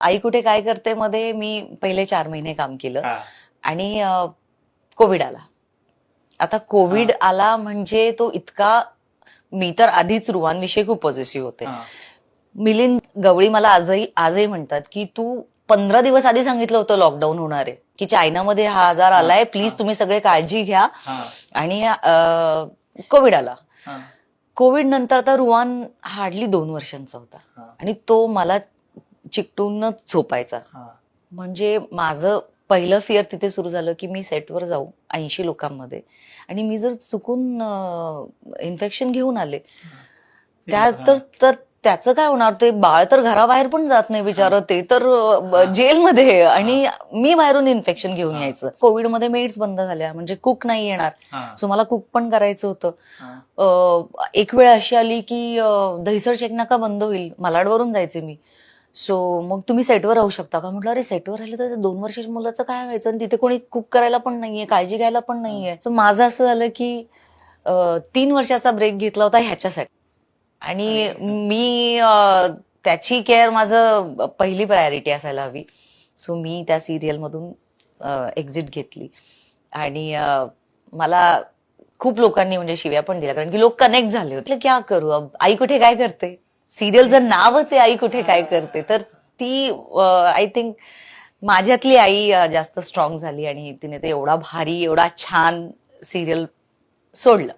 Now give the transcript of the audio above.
आई कुठे काय करते? मध्ये मी पहिले चार महिने काम केलं. आणि कोविड आला. आता कोविड आला म्हणजे तो इतका मी तर आधीच रुवांविषयी खूप पॉझिटिव्ह होते. मिलिंद गवळी मला आजही आजही म्हणतात की तू पंधरा दिवस आधी सांगितलं होतं लॉकडाऊन होणार आहे. की चायनामध्ये हा आजार आलाय प्लीज तुम्ही सगळे काळजी घ्या. आणि कोविड आला. कोविड नंतर आता रुवान हार्डली दोन वर्षांचा होता. आणि तो मला चिकटूनच झोपायचा. म्हणजे माझं पहिलं फिअर तिथे सुरू झालं की मी सेटवर जाऊ ऐंशी लोकांमध्ये. आणि मी जर चुकून इन्फेक्शन घेऊन आले त्या. तर त्याचं काय होणार? ते बाळ तर घराबाहेर पण जात नाही बिचारं. ते तर. जेलमध्ये. आणि मी बाहेरून इन्फेक्शन घेऊन. यायचं. कोविडमध्ये मेड्स बंद झाल्या. म्हणजे कुक नाही येणार. सो मला कुक पण करायचं होतं. एक वेळ अशी आली की दहिसर चेक नाका बंद होईल. मालाडवरून जायचे मी. सो मग तुम्ही सेटवर राहू शकता का? म्हटलं अरे सेटवर राहिलं तर दोन वर्षाच्या मुलाचं काय व्हायचं? आणि तिथे कोणी कुक करायला पण नाहीये काळजी घ्यायला पण नाहीये. तर माझं असं झालं की अं, तीन वर्षाचा ब्रेक घेतला होता ह्याच्यासाठी. आणि. मी अं, त्याची केअर माझं पहिली प्रायोरिटी असायला हवी. सो मी त्या सिरियल मधून एक्झिट घेतली. आणि अं, मला खूप लोकांनी म्हणजे शिव्या पण दिल्या. कारण की लोक कनेक्ट झाले होते. क्या करू? अब आई कुठे? काय करते? सिरियलचं नावच आहे आई कुठे काय करते? तर ती आय थिंक माझ्यातली आई जास्त स्ट्रॉंग झाली आणि तिने ते एवढा भारी एवढा छान सिरियल सोडलं.